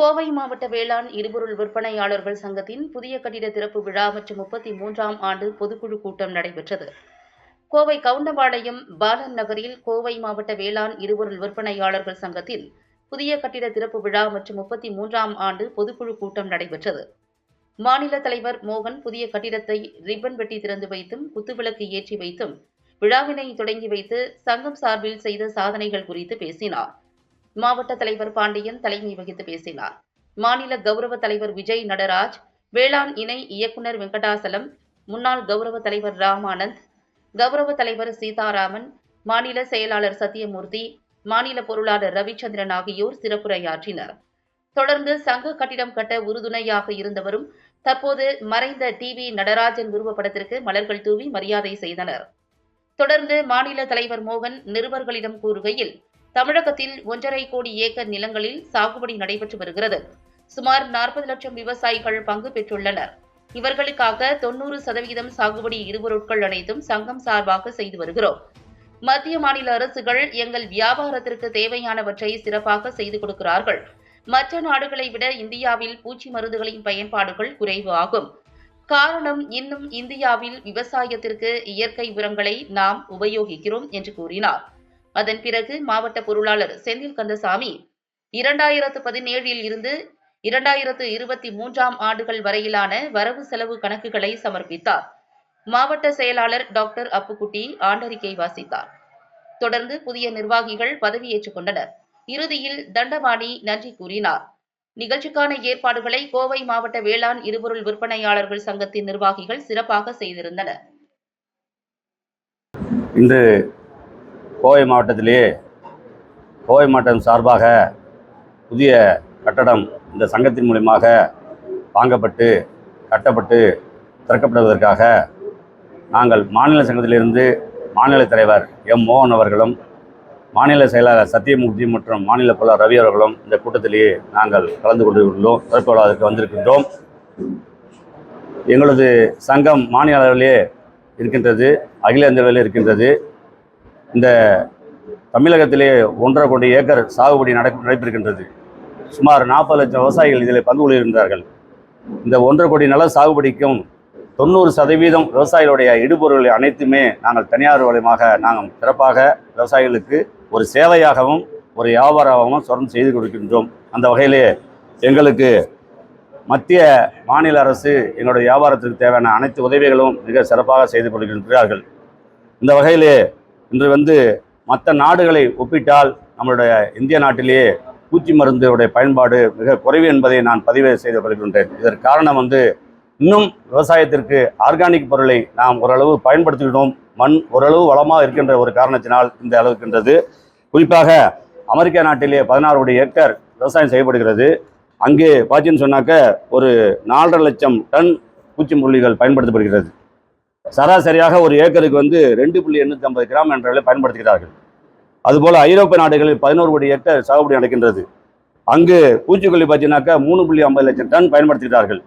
கோவை மாவட்ட வேளாண் இருபொருள் விற்பனையாளர்கள் சங்கத்தின் புதிய கட்டிட திறப்பு விழா மற்றும் முப்பத்தி மூன்றாம் ஆண்டு பொதுக்குழு கூட்டம் நடைபெற்றது. கோவை கவுண்டம்பாளையம் பாலன் நகரில் கோவை மாவட்ட வேளாண் இருபொருள் விற்பனையாளர்கள் சங்கத்தின் புதிய கட்டிட திறப்பு விழா மற்றும் முப்பத்தி மூன்றாம் ஆண்டு பொதுக்குழு கூட்டம் நடைபெற்றது. மாநில தலைவர் மோகன் புதிய கட்டிடத்தை ரிப்பன் வெட்டி திறந்து வைத்தும் குத்துவிளக்கு ஏற்றி வைத்தும் விழாவினை தொடங்கி வைத்து சங்கம் சார்பில் செய்த சாதனைகள் குறித்து பேசினார். மாவட்ட தலைவர் பாண்டியன் தலைமை வகித்து பேசினார். மாநில கௌரவ தலைவர் விஜய் நடராஜ் வேளாண் இணை இயக்குனர் வெங்கடாசலம் முன்னாள் கௌரவ தலைவர் ராமானந்த் கௌரவ தலைவர் சீதாராமன் மாநில செயலாளர் சத்தியமூர்த்தி மாநில பொருளாளர் ரவிச்சந்திரன் ஆகியோர் சிறப்புரையாற்றினர். தொடர்ந்து சங்க கட்டிடம் கட்ட உறுதுணையாக இருந்தவரும் தற்போது மறைந்த டிவி நடராஜன் உருவப்படத்திற்கு மலர்கள் தூவி மரியாதை செய்தனர். தொடர்ந்து மாநில தலைவர் மோகன் நிருபர்களிடம் கூறுகையில் தமிழகத்தில் ஒன்றரை கோடி ஏக்கர் நிலங்களில் சாகுபடி நடைபெற்று வருகிறது. சுமார் நாற்பது லட்சம் விவசாயிகள் பங்கு பெற்றுள்ளனர். இவர்களுக்காக தொண்ணூறு சதவீதம் சாகுபடி இருபொருட்கள் அனைத்தும் சங்கம் சார்பாக செய்து வருகிறோம். மத்திய மாநில அரசுகள் எங்கள் வியாபாரத்திற்கு தேவையானவற்றை சிறப்பாக செய்து கொடுக்கிறார்கள். மற்ற நாடுகளை விட இந்தியாவில் பூச்சி மருந்துகளின் பயன்பாடுகள் குறைவு ஆகும். காரணம் இன்னும் இந்தியாவில் விவசாயத்திற்கு இயற்கை உரங்களை நாம் உபயோகிக்கிறோம் என்று கூறினார். அதன் பிறகு மாவட்ட பொருளாளர் செந்தில் கந்தசாமி இரண்டாயிரத்து பதினேழில் இருந்து இரண்டாயிரத்து இருபத்தி மூன்றாம் ஆண்டுகள் வரையிலான வரவு செலவு கணக்குகளை சமர்ப்பித்தார். மாவட்ட செயலாளர் டாக்டர் அப்புக்குட்டி ஆண்டறிக்கை வாசித்தார். தொடர்ந்து புதிய நிர்வாகிகள் பதவியேற்றுக் கொண்டனர். இறுதியில் தண்டபாணி நன்றி கூறினார். நிகழ்ச்சிக்கான ஏற்பாடுகளை கோவை மாவட்ட வேளாண் இருபொருள் விற்பனையாளர்கள் சங்கத்தின் நிர்வாகிகள் சிறப்பாக செய்திருந்தனர். கோவை மாவட்டத்திலேயே கோவை மாவட்டம் சார்பாக புதிய கட்டடம் இந்த சங்கத்தின் மூலியமாக வாங்கப்பட்டு கட்டப்பட்டு திறக்கப்படுவதற்காக நாங்கள் மாநில சங்கத்திலிருந்து மாநில தலைவர் எம் மோகன் அவர்களும் மாநில செயலாளர் சத்தியமூர்த்தி மற்றும் மாநில பொருளாளர் ரவி அவர்களும் இந்த கூட்டத்திலேயே நாங்கள் கலந்து கொண்டுள்ளோம் திறப்பு விழாவிற்கு வந்திருக்கின்றோம். எங்களது சங்கம் மாநில அளவிலே இருக்கின்றது அகில இந்திய அளவில் இருக்கின்றது. இந்த தமிழகத்திலே ஒன்றரை கோடி ஏக்கர் சாகுபடி நட நடைபெறுகின்றது. சுமார் நாற்பது லட்சம் விவசாயிகள் இதில் பங்கு கொள்கின்றார்கள். இந்த ஒன்றரை கோடி நில சாகுபடிக்கும் தொண்ணூறு சதவீதம் விவசாயிகளுடைய இடுபொருள்களை அனைத்துமே நாங்கள் தனியார் வழியமாக நாங்கள் சிறப்பாக விவசாயிகளுக்கு ஒரு சேவையாகவும் ஒரு வியாபாரமாகவும் தொடர்ந்து செய்து கொடுக்கின்றோம். அந்த வகையிலே எங்களுக்கு மத்திய மாநில அரசு எங்களுடைய வியாபாரத்திற்கு தேவையான அனைத்து உதவிகளும் மிக சிறப்பாக செய்து கொடுக்கின்றார்கள். இந்த வகையிலே இன்று வந்து மற்ற நாடுகளை ஒப்பிட்டால் நம்மளுடைய இந்திய நாட்டிலேயே பூச்சி மருந்துடைய பயன்பாடு மிக குறைவு என்பதை நான் பதிவு செய்து கொள்கின்றேன். இதற்கு காரணம் வந்து இன்னும் விவசாயத்திற்கு ஆர்கானிக் பொருளை நாம் ஓரளவு பயன்படுத்திக்கிட்டோம். மண் ஓரளவு வளமாக இருக்கின்ற ஒரு காரணத்தினால் இந்த அளவுக்கின்றது குறிப்பாக அமெரிக்கா நாட்டிலே பதினாறு கோடி ஏக்கர் விவசாயம் செய்யப்படுகிறது. அங்கே பார்த்தீங்கன்னு சொன்னாக்க ஒரு நாலரை லட்சம் டன் பூச்சி முள்ளிகள் பயன்படுத்தப்படுகிறது. சராசரியாக ஒரு ஏக்கருக்கு வந்து ரெண்டு புள்ளி எண்ணூற்றி ஐம்பது கிராம் என்ற அளவில் பயன்படுத்துகிறார்கள். அதுபோல் ஐரோப்பிய நாடுகளில் பதினோரு கோடி ஏக்கர் சாகுபடி நடக்கின்றது. அங்கு பூச்சிக்கொல்லி பார்த்தீங்கன்னாக்கா மூணு புள்ளி ஐம்பது லட்சம் டன் பயன்படுத்துகிறார்கள்.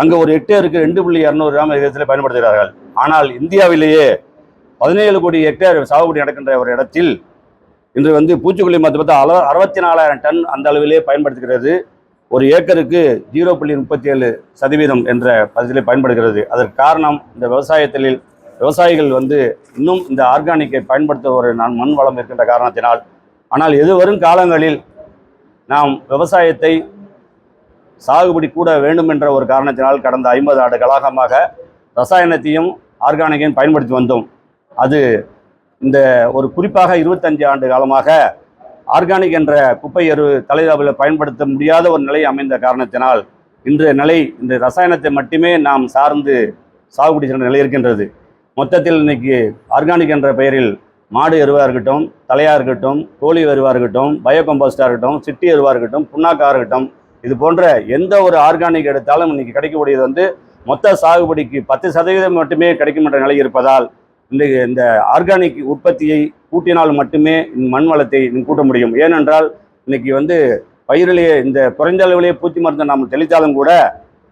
அங்கே ஒரு ஹெக்டேருக்கு ரெண்டு புள்ளி இரநூறு கிராம் விகிதத்தில் பயன்படுத்துகிறார்கள். ஆனால் இந்தியாவிலேயே பதினேழு கோடி ஹெக்டேர் சாகுபடி நடக்கின்ற ஒரு இடத்தில் இன்று வந்து பூச்சிக்கொல்லி மருந்து பார்த்தா அறுபத்தி நாலாயிரம் டன் அந்த அளவிலே பயன்படுத்துகிறது. ஒரு ஏக்கருக்கு ஜீரோ புள்ளி முப்பத்தி ஏழு சதவீதம் என்ற பதத்திலே பயன்படுகிறது. அதற்கு காரணம் இந்த விவசாயத்தில் விவசாயிகள் வந்து இன்னும் இந்த ஆர்கானிக்கை பயன்படுத்த ஒரு நான் மண் வளம் இருக்கின்ற காரணத்தினால் ஆனால் எது வரும் காலங்களில் நாம் விவசாயத்தை சாகுபடி கூட வேண்டும் என்ற ஒரு காரணத்தினால் கடந்த ஐம்பது ஆண்டு கலாகமாக ரசாயனத்தையும் ஆர்கானிக்கையும் பயன்படுத்தி வந்தோம். அது இந்த ஒரு குறிப்பாக இருபத்தஞ்சு ஆண்டு காலமாக ஆர்கானிக் என்ற குப்பை எரு தலைதாவில் பயன்படுத்த முடியாத ஒரு நிலை அமைந்த காரணத்தினால் இன்றைய நிலை இந்த ரசாயனத்தை மட்டுமே நாம் சார்ந்து சாகுபடி செய்கிற நிலை இருக்கின்றது. மொத்தத்தில் இன்னைக்கு ஆர்கானிக் என்ற பெயரில் மாடு எருவாக இருக்கட்டும் தலையாக இருக்கட்டும் கோழி எருவாக இருக்கட்டும் பயோ கம்போஸ்டாக இருக்கட்டும் சிட்டி எருவாக இருக்கட்டும் புண்ணாக்காக இருக்கட்டும் இது போன்ற எந்த ஒரு ஆர்கானிக் எடுத்தாலும் இன்னைக்கு கிடைக்கக்கூடியது வந்து மொத்த சாகுபடிக்கு பத்து சதவீதம் மட்டுமே கிடைக்கும் என்ற நிலை இருப்பதால் இந்த இந்த ஆர்கானிக் உற்பத்தியை கூட்டினால் மட்டுமே மண் வளத்தை கூட்ட முடியும். ஏனென்றால் இன்னைக்கு வந்து பயிரிலேயே இந்த குறைந்த அளவிலேயே பூச்சி மருந்து நாம் தெளித்தாலும் கூட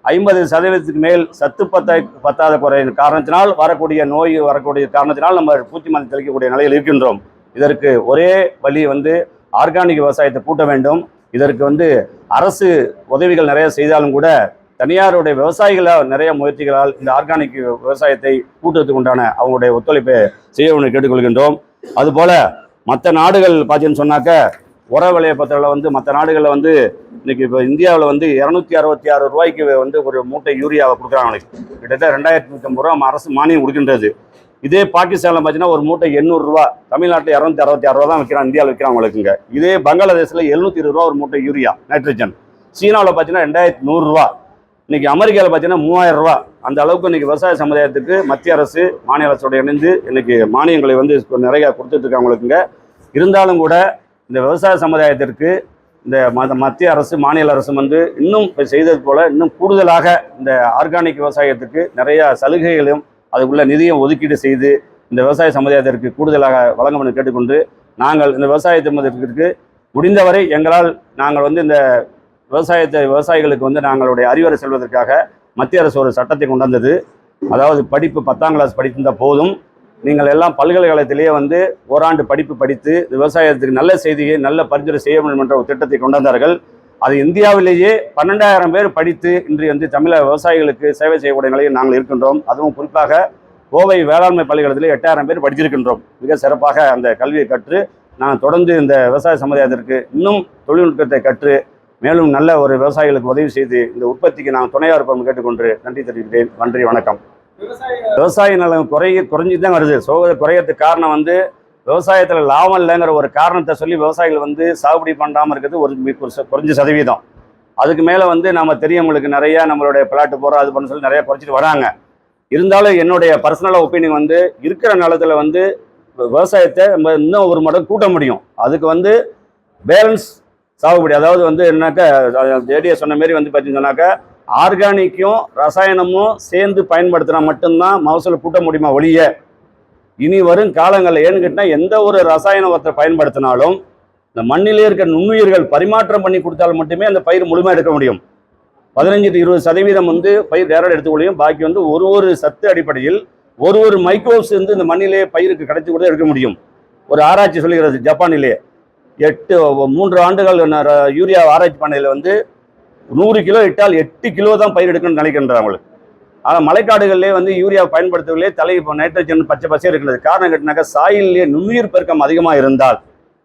ஐம்பது சதவீதத்துக்கு மேல் சத்து பத்தா பத்தாத குறை காரணத்தினால் வரக்கூடிய நோய் வரக்கூடிய காரணத்தினால் நம்ம பூச்சி மருந்து தெளிக்கக்கூடிய நிலையில் இருக்கின்றோம். இதற்கு ஒரே வழி வந்து ஆர்கானிக் விவசாயத்தை கூட்ட வேண்டும். இதற்கு வந்து அரசு உதவிகள் நிறைய செய்தாலும் கூட தனியாருடைய விவசாயிகளால் நிறைய முயற்சிகளால் இந்த ஆர்கானிக் விவசாயத்தை கூட்டுறதுக்கு உண்டான அவங்களுடைய ஒத்துழைப்பை செய்ய வேண்டிய கேட்டுக்கொள்கின்றோம். அதுபோல் மற்ற நாடுகள் பார்த்தீங்கன்னு சொன்னாக்க உர விளையப்பத்தில் வந்து மற்ற நாடுகளில் வந்து இன்னைக்கு இப்போ இந்தியாவில் வந்து இரநூத்தி அறுபத்தி ஆறு ரூபாய்க்கு வந்து ஒரு மூட்டை யூரியாவை கொடுக்குறாங்க கிட்டத்தட்ட ரெண்டாயிரத்தி நூற்றம்பது ரூபா அரசு மானியம் கொடுக்கின்றது. இதே பாகிஸ்தானில் பார்த்தீங்கன்னா ஒரு மூட்டை எண்ணூறுரூவா தமிழ்நாட்டில் இரநூத்தி அறுபத்தி ஆறு ரூபா தான் விற்கிறான் இந்தியாவில் விற்கிறாங்க இதே பங்களாதேஷில் எழுநூத்தி இருபது ரூபா ஒரு மூட்டை யூரியா நைட்ரஜன் சீனாவில் பார்த்தீங்கன்னா ரெண்டாயிரத்தி நூறுரூவா இன்னைக்கு அமெரிக்காவில் பார்த்தீங்கன்னா மூவாயிரம் ரூபா. அந்த அளவுக்கு இன்னைக்கு விவசாய சமுதாயத்துக்கு மத்திய அரசு மாநில அரசோட இணைந்து இன்றைக்கி மானியங்களை வந்து நிறையா கொடுத்துட்ருக்காங்களுக்குங்க அவங்களுக்குங்க இருந்தாலும் கூட இந்த விவசாய சமுதாயத்திற்கு இந்த மத்திய அரசு மாநில அரசு வந்து இன்னும் இப்போ செய்தது போல் இன்னும் கூடுதலாக இந்த ஆர்கானிக் விவசாயத்துக்கு நிறையா சலுகைகளும் அதுக்குள்ள நிதியம் ஒதுக்கீடு செய்து இந்த விவசாய சமுதாயத்திற்கு கூடுதலாக வழங்க கேட்டுக்கொண்டு நாங்கள் இந்த விவசாய சமுதாயத்திற்கு முடிந்தவரை எங்களால் நாங்கள் வந்து இந்த விவசாயத்தை விவசாயிகளுக்கு வந்து நாங்களுடைய அறிவுரை செல்வதற்காக மத்திய அரசு ஒரு சட்டத்தை கொண்டு வந்தது. அதாவது படிப்பு பத்தாம் கிளாஸ் படித்திருந்தால் போதும். நீங்கள் எல்லாம் பல்கலைக்கழகத்திலேயே வந்து ஓராண்டு படிப்பு படித்து விவசாயத்துக்கு நல்ல செய்தியை நல்ல பரிந்துரை செய்ய வேண்டும் என்ற ஒரு திட்டத்தை கொண்டு வந்தார்கள். அது இந்தியாவிலேயே பன்னெண்டாயிரம் பேர் படித்து இன்று வந்து தமிழக விவசாயிகளுக்கு சேவை செய்யக்கூடிய நிலையில் நாங்கள் இருக்கின்றோம். அதுவும் குறிப்பாக கோவை வேளாண்மை பள்ளிக்கூடத்தில் எட்டாயிரம் பேர் படிச்சிருக்கின்றோம் மிக சிறப்பாக அந்த கல்வியை கற்று நான் தொடர்ந்து இந்த விவசாய சமுதாயத்திற்கு இன்னும் தொழில்நுட்பத்தை கற்று மேலும் நல்ல ஒரு விவசாயிகளுக்கு உதவி செய்து இந்த உற்பத்திக்கு நான் துணையாக இருப்போம் கேட்டுக்கொண்டு நன்றி தெரிவிக்கிறேன். நன்றி வணக்கம். விவசாய நலம் நிலம் குறைய குறைஞ்சிட்டு தான் வருது. சோக குறையறதுக்கு காரணம் வந்து விவசாயத்தில் லாபம் இல்லைங்கிற ஒரு காரணத்தை சொல்லி விவசாயிகள் வந்து சாகுபடி பண்ணாமல் இருக்கிறது ஒரு ச- குறைஞ்ச சதவீதம். அதுக்கு மேலே வந்து நம்ம தெரியவங்களுக்கு நிறையா நம்மளுடைய பிளாட்டு போகிறோம் அது பண்ண சொல்லி நிறையா குறைச்சிட்டு வராங்க. இருந்தாலும் என்னுடைய பர்சனலாக ஒப்பீனியன் வந்து இருக்கிற நிலத்தில் வந்து விவசாயத்தை நம்ம இன்னும் ஒரு மடம் கூட்ட முடியும். அதுக்கு வந்து பேலன்ஸ் சாகுபடி. அதாவது வந்து என்னக்கா ஜேடிஎஸ் சொன்ன மாரி வந்து பார்த்தீங்கன்னாக்கா ஆர்கானிக்கும் ரசாயனமும் சேர்ந்து பயன்படுத்தினா மட்டும்தான் மகசூல் கூட்ட முடியுமா ஒழிய இனி வரும் காலங்களில் ஏன்னு கேட்டால் எந்த ஒரு ரசாயன உரத்தை பயன்படுத்தினாலும் இந்த மண்ணிலே இருக்க நுண்ணுயிர்கள் பரிமாற்றம் பண்ணி கொடுத்தால் மட்டுமே அந்த பயிர் முழுமையாக எடுக்க முடியும். பதினஞ்சு டு இருபது சதவீதம் வந்து பயிர் நேரம் எடுத்துக்கொள்ளையும் பாக்கி வந்து ஒரு ஒரு சத்து அடிப்படையில் ஒரு ஒரு மைக்ரோஸ் வந்து இந்த மண்ணிலே பயிருக்கு கிடைச்சி கூட எடுக்க முடியும். ஒரு ஆராய்ச்சி சொல்லுகிறது ஜப்பானிலே. எட்டு மூன்று ஆண்டுகள் யூரியா ஆராய்ச்சி பண்ணையில் வந்து நூறு கிலோ இட்டால் எட்டு கிலோ தான் பயிர் எடுக்கணும்னு நினைக்கின்றாங்க அவங்களுக்கு ஆனால் மலைக்காடுகளிலே வந்து யூரியா பயன்படுத்தவில்லை தலை இப்போ நைட்ரஜன் பச்சை பசையாக இருக்கிறது. காரணம் கேட்டினாக்கா சாயிலே நுண்ணுயிர் பெருக்கம் அதிகமாக இருந்தால்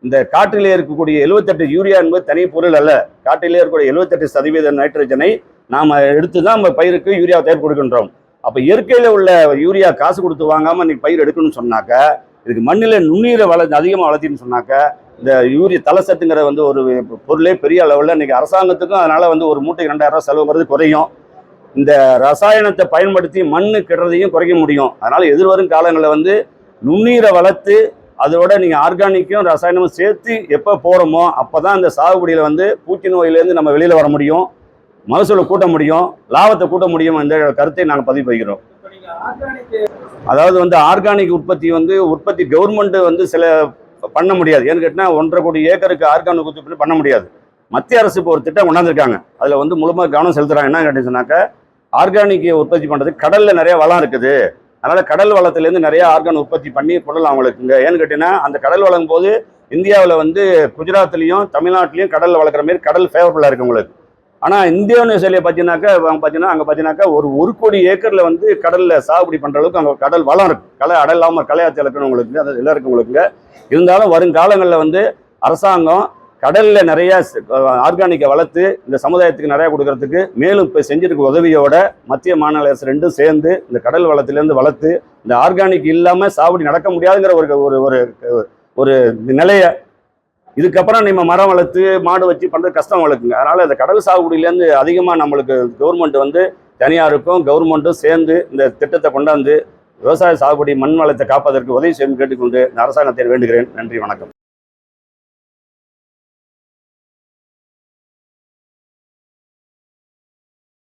இந்த காற்றிலே இருக்கக்கூடிய எழுபத்தெட்டு யூரியா என்பது தனி பொருள் அல்ல. காட்டிலே இருக்கக்கூடிய எழுபத்தெட்டு சதவீத நைட்ரஜனை நாம் எடுத்து தான் நம்ம பயிருக்கு யூரியா தயார் கொடுக்கின்றோம். அப்போ இயற்கையில் உள்ள யூரியா காசு கொடுத்து வாங்காமல் இன்றைக்கி பயிர் எடுக்கணும்னு சொன்னாக்க இதுக்கு மண்ணில் நுண்ணுயிரை வள அதிகமாக வளர்த்தின்னு சொன்னாக்க இந்த யூரியா தலசத்துங்கிற வந்து ஒரு பொருளே பெரிய அளவில் இன்னைக்கு அரசாங்கத்துக்கும் அதனால வந்து ஒரு மூட்டைக்கு ரெண்டாயிரம் ரூபாய் செலவுங்கிறது குறையும். இந்த ரசாயனத்தை பயன்படுத்தி மண்ணு கெடுறதையும் குறைக்க முடியும். அதனால எதிர்வரும் காலங்களில் வந்து நுண்ணீரை வளர்த்து அதோட நீங்கள் ஆர்கானிக்கும் ரசாயனமும் சேர்த்து எப்போ போகிறோமோ அப்போ தான் இந்த சாகுபடியில் வந்து பூச்சி நோயிலேருந்து நம்ம வெளியில் வர முடியும். மகசூலை கூட்ட முடியும். லாபத்தை கூட்ட முடியும் என்ற கருத்தை நாங்கள் பதிவு ஆர்கானிக் அதாவது வந்து ஆர்கானிக் உற்பத்தி வந்து உற்பத்தி கவர்மெண்ட் வந்து சில பண்ண முடியாது. ஏன்னு கேட்டால் ஒன்றரை கோடி ஏக்கருக்கு ஆர்கானிக் உற்பத்தி பண்ண முடியாது. மத்திய அரசு இப்போ ஒரு திட்டம் கொண்டாந்துருக்காங்க. அதில் வந்து முழுமையாக கவனம் செலுத்துகிறாங்க என்ன கேட்டீங்கன்னாக்கா ஆர்கானிக் உற்பத்தி பண்ணுறதுக்கு கடலில் நிறைய வளம் இருக்குது. அதனால் கடல் வளத்துலேருந்து நிறைய ஆர்கான் உற்பத்தி பண்ணி கொள்ளலாம் அவங்களுக்குங்க. ஏன்னு கேட்டீங்கன்னா அந்த கடல் வளங்கும் போது இந்தியாவில் வந்து குஜராத்லேயும் தமிழ்நாட்டிலையும் கடலில் வளர்க்குற மாரி கடல் ஃபேவரபுளாக இருக்குது உங்களுக்கு. ஆனால் இந்தியோனேசியாவில் பார்த்தீங்கன்னாக்கா அவங்க பார்த்தீங்கன்னா அங்கே பார்த்தீங்கன்னாக்கா ஒரு ஒரு கோடி ஏக்கரில் வந்து கடலில் சாகுபடி பண்ணுற அளவுக்கு அங்கே கடல் வளம் இருக்குது கலை அடல் இல்லாமல் கலையாத்தி இலக்கணவங்களுக்கு அது எல்லாம் இருக்குங்களுக்குங்க இருந்தாலும் வருங்காலங்களில் வந்து அரசாங்கம் கடலில் நிறைய ஆர்கானிக்கை வளர்த்து இந்த சமுதாயத்துக்கு நிறையா கொடுக்கறதுக்கு மேலும் இப்போ செஞ்சிருக்க உதவியோட மத்திய மாநில அரசு ரெண்டும் சேர்ந்து இந்த கடல் வளத்திலேருந்து வளர்த்து இந்த ஆர்கானிக் இல்லாமல் சாகுபடி நடக்க முடியாதுங்கிற ஒரு ஒரு ஒரு ஒரு நிலையை இதுக்கப்புறம் நம்ம மரம் வளர்த்து மாடு வச்சு பண்ணுறது கஷ்டம் வளர்க்குங்க அதனால் இந்த கடல் சாகுபடியிலேருந்து அதிகமாக நம்மளுக்கு கவர்மெண்ட் வந்து தனியாருக்கும் கவர்மெண்ட்டும் சேர்ந்து இந்த திட்டத்தை கொண்டாந்து விவசாய சாகுபடி மண் வளத்தை காப்பதற்கு உதவி செய்யும் கேட்டுக்கொண்டு இந்த அரசாங்கத்தை வேண்டுகிறேன். நன்றி வணக்கம்.